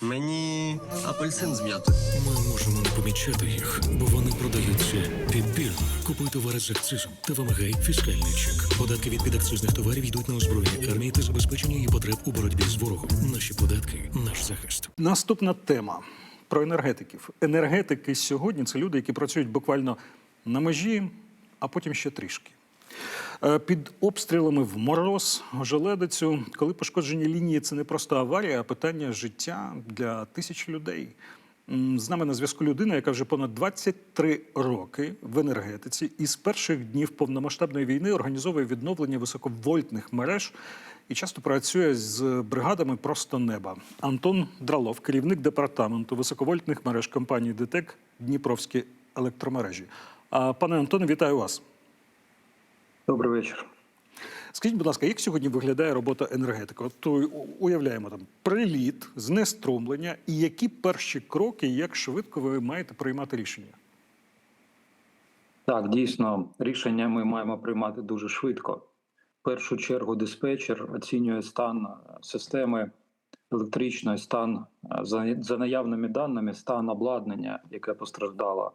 Мені апельсин з м'ятою. Ми можемо не помічати їх, бо вони продаються підбірно. Купуй товари з акцизом та вимагай фіскальний чек. Податки від підакцизних товарів йдуть на озброєння армії та забезпечення її потреб у боротьбі з ворогом. Наші податки наш захист. Наступна тема про енергетиків. Енергетики сьогодні це люди, які працюють буквально на межі, а потім ще трішки. Е, Під обстрілами в мороз, желедицю, коли пошкоджені лінії, це не просто аварія, а питання життя для тисяч людей. З нами на зв'язку людина, яка вже понад 23 роки в енергетиці і з перших днів повномасштабної війни організовує відновлення високовольтних мереж і часто працює з бригадами просто неба. Антон Дралов, керівник департаменту високовольтних мереж компанії ДТЕК Дніпровські електромережі. Пане Антоне, вітаю вас. Добрий вечір. Скажіть, будь ласка, як сьогодні виглядає робота енергетика? От уявляємо там приліт, знеструмлення, і які перші кроки, як швидко ви маєте приймати рішення? Так, дійсно, рішення ми маємо приймати дуже швидко. В першу чергу диспетчер оцінює стан е, системи електричної, стан е, за, за наявними даними, стан обладнання, яке постраждало,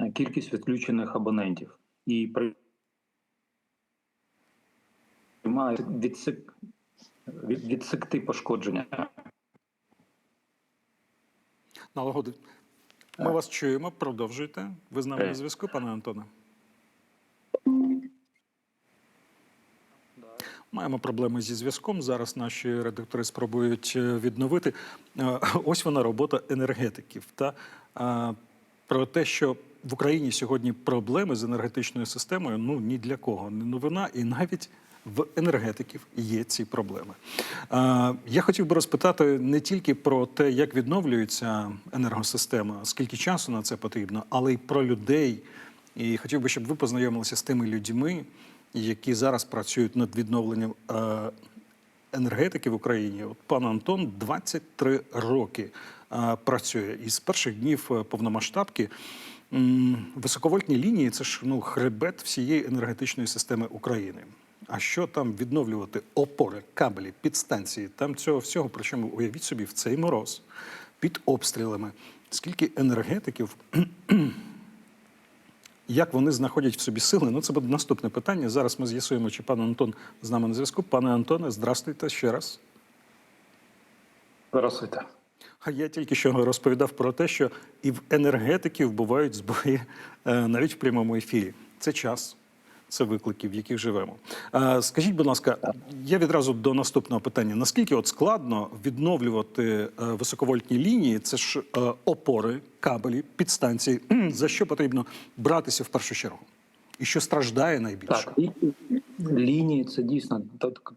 е, кількість відключених абонентів і приймає відсек, від, відсекти пошкодження. Налагоди. Ми вас чуємо, продовжуйте. Ви з нами на зв'язку, пане Антоне? Маємо проблеми зі зв'язком. Зараз наші редактори спробують е, відновити. Е, Ось вона робота енергетиків. Та е, про те, що в Україні сьогодні проблеми з енергетичною системою ну ні для кого не новина, і навіть в енергетиків є ці проблеми. Я хотів би розпитати не тільки про те, як відновлюється енергосистема, скільки часу на це потрібно, але й про людей. І хотів би, щоб ви познайомилися з тими людьми, які зараз працюють над відновленням е, енергетики в Україні. От пан Антон 23 роки е, працює. І з перших днів е, повномасштабки високовольтні лінії це ж ну, хребет всієї енергетичної системи України. А що там відновлювати опори, кабелі, підстанції? Там цього всього, причому уявіть собі, в цей мороз під обстрілами. Скільки енергетиків як вони знаходять в собі сили? Ну, це буде наступне питання. Зараз ми з'ясуємо, чи пан Антон з нами на зв'язку. Пане Антоне, здрастуйте ще раз. Здравствуйте. А я тільки що розповідав про те, що і в енергетиків бувають збої е, навіть в прямому ефірі. Це час, це виклики, в яких живемо. Скажіть, будь ласка, я відразу до наступного питання: наскільки от складно відновлювати е, високовольтні лінії? Це ж е, опори, кабелі, підстанції. За що потрібно братися в першу чергу? І що страждає найбільше? Так, лінії це дійсно так,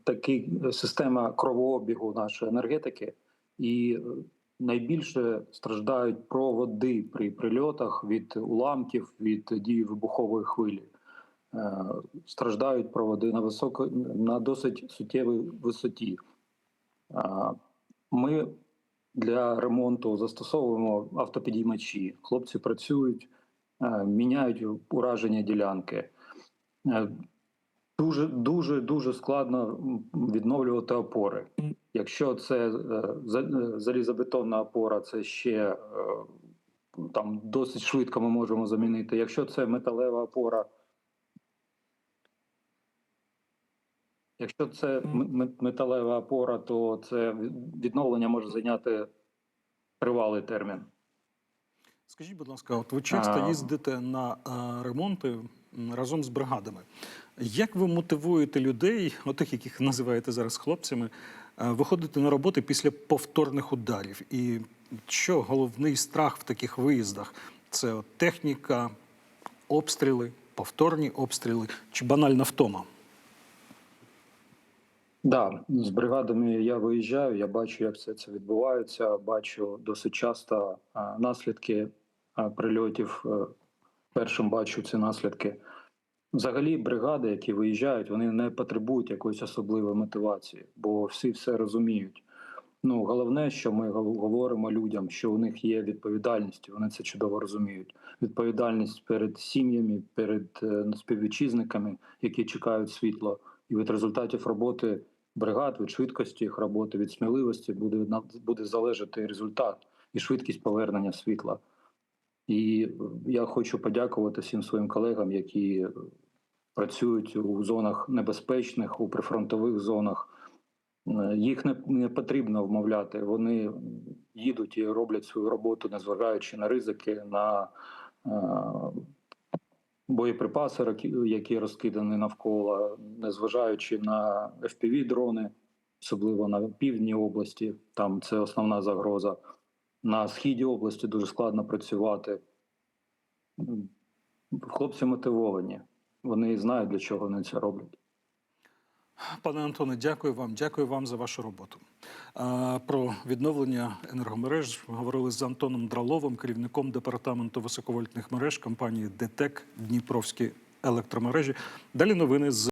система кровообігу нашої енергетики, і е, найбільше страждають проводи при прильотах від уламків, від дії вибухової хвилі. Е, Страждають проводи на високо на досить суттєвій висоті. Е, Ми для ремонту застосовуємо автопідіймачі. Хлопці працюють, е, міняють ураження ділянки. Дуже дуже дуже складно відновлювати опори. Якщо це за- залізобетонна опора, це ще там досить швидко ми можемо замінити. Якщо це металева опора, якщо це металева опора, то це відновлення може зайняти тривалий термін. Скажіть, будь ласка, от ви часто їздите на ремонти разом з бригадами. Як ви мотивуєте людей, отих, яких називаєте зараз хлопцями, виходити на роботи після повторних ударів? І що головний страх в таких виїздах? Це от техніка, обстріли, повторні обстріли чи банальна втома? Да, з бригадами я виїжджаю, я бачу, як все це відбувається. Бачу досить часто наслідки прильотів. Е, Першим бачу ці наслідки. Взагалі, бригади, які виїжджають, вони не потребують якоїсь особливої мотивації, бо всі все розуміють. Ну, головне, що ми говоримо людям, що у них є відповідальність, вони це чудово розуміють. Відповідальність перед сім'ями, перед е, співвітчизниками, які чекають світло, і від результатів роботи бригад, від швидкості їх роботи, від сміливості буде буде залежати результат і швидкість повернення світла. І е, я хочу подякувати всім своїм колегам, які працюють у зонах небезпечних, у прифронтових зонах. Е, Їх не, не потрібно вмовляти. Вони їдуть і роблять свою роботу, незважаючи на ризики, на е, боєприпаси, які розкидані навколо, незважаючи на fpv дрони, особливо на півдні області. Там це основна загроза. На східі області дуже складно працювати. Хлопці мотивовані. Вони знають, для чого вони це роблять. Пане Антоне, дякую вам. Дякую вам за вашу роботу. Про відновлення енергомереж говорили з Антоном Драловим, керівником департаменту високовольтних мереж компанії ДТЕК Дніпровські електромережі. Далі новини з